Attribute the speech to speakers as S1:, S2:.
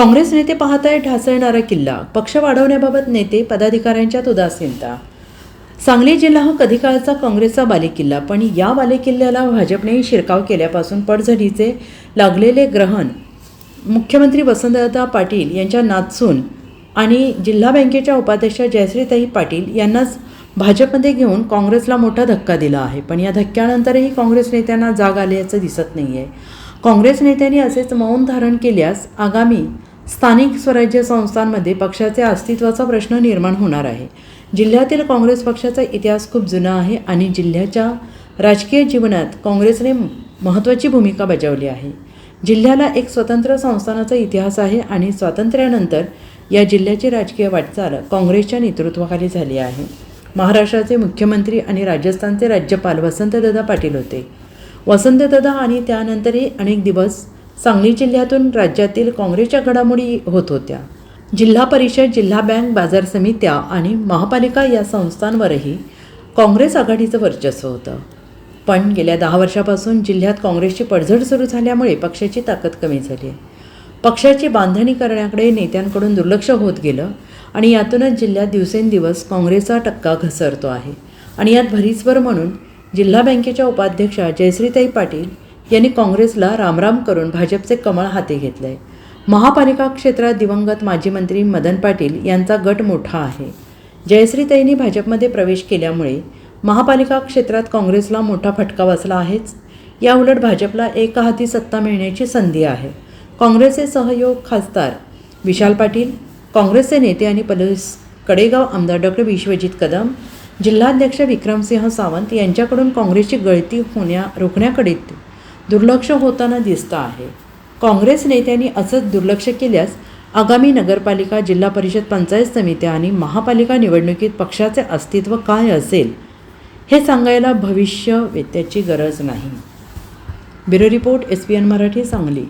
S1: काँग्रेस नेते पाहत आहे ढासळणारा किल्ला. पक्ष वाढवण्याबाबत नेते पदाधिकाऱ्यांच्यात उदासीनता. सांगली जिल्हा हा कधी काळचा काँग्रेसचा बालेकिल्ला पण या बालेकिल्ल्याला भाजपनेही शिरकाव केल्यापासून पडझडीचे लागलेले ग्रहण मुख्यमंत्री वसंतदादा पाटील यांच्या नाचून आणि जिल्हा बँकेच्या उपाध्यक्षा जयश्रीताई पाटील यांनाच भाजपमध्ये घेऊन काँग्रेसला मोठा धक्का दिला आहे. पण या धक्क्यानंतरही काँग्रेस नेत्यांना जाग आल्याचं दिसत नाही आहे काँग्रेस नेत्यांनी असेच मौन धारण केल्यास आगामी स्थानिक स्वराज्य संस्थांमध्ये पक्षाच्या अस्तित्वाचा प्रश्न निर्माण होणार आहे. जिल्ह्यातील काँग्रेस पक्षाचा इतिहास खूप जुना आहे आणि जिल्ह्याच्या राजकीय जीवनात काँग्रेसने महत्त्वाची भूमिका बजावली आहे. जिल्ह्याला एक स्वतंत्र संस्थानाचा इतिहास आहे आणि स्वातंत्र्यानंतर या जिल्ह्याची राजकीय वाटचाल काँग्रेसच्या नेतृत्वाखाली झाली आहे. महाराष्ट्राचे मुख्यमंत्री आणि राजस्थानचे राज्यपाल वसंतदादा पाटील होते. वसंतदादा आणि त्यानंतरही अनेक दिवस सांगली जिल्ह्यातून राज्यातील काँग्रेसच्या घडामोडी होत होत्या. जिल्हा परिषद जिल्हा बँक बाजार समित्या आणि महापालिका या संस्थांवरही काँग्रेस आघाडीचं वर्चस्व होतं. पण गेल्या दहा वर्षापासून जिल्ह्यात काँग्रेसची पडझड सुरू झाल्यामुळे पक्षाची ताकद कमी झाली आहे. पक्षाची बांधणी करण्याकडे नेत्यांकडून दुर्लक्ष होत गेलं आणि यातूनच जिल्ह्यात दिवसेंदिवस काँग्रेसचा टक्का घसरतो आहे. आणि यात भरीसभर म्हणून जिल्हा बँकेच्या उपाध्यक्षा जयश्रीताई पाटील यांनी काँग्रेसला रामराम करून भाजपचे कमळ हाती घेतले आहे महापालिका क्षेत्रात दिवंगत माजी मंत्री मदन पाटील यांचा गट मोठा आहे. जयश्रीताईंनी भाजपमध्ये प्रवेश केल्यामुळे महापालिका क्षेत्रात काँग्रेसला मोठा फटका बसला आहेच. याउलट भाजपला एकहाती सत्ता मिळण्याची संधी आहे. काँग्रेसचे सहयोग खासदार विशाल पाटील काँग्रेसचे नेते आणि पोलीस कडेगाव आमदार डॉक्टर विश्वजित कदम जिल्हाध्यक्ष विक्रमसिंह सावंत यांच्याकडून काँग्रेसची गळती होण्या रोखण्याकडे दुर्लक्ष होताना दिसतं आहे. काँग्रेस नेत्यांनी असंच दुर्लक्ष केल्यास आगामी नगरपालिका जिल्हा परिषद पंचायत समित्या आणि महापालिका निवडणुकीत पक्षाचे अस्तित्व काय असेल हे सांगायला भविष्य वेत्याची गरज नाही. Bureau report S P N Marathi Sangli.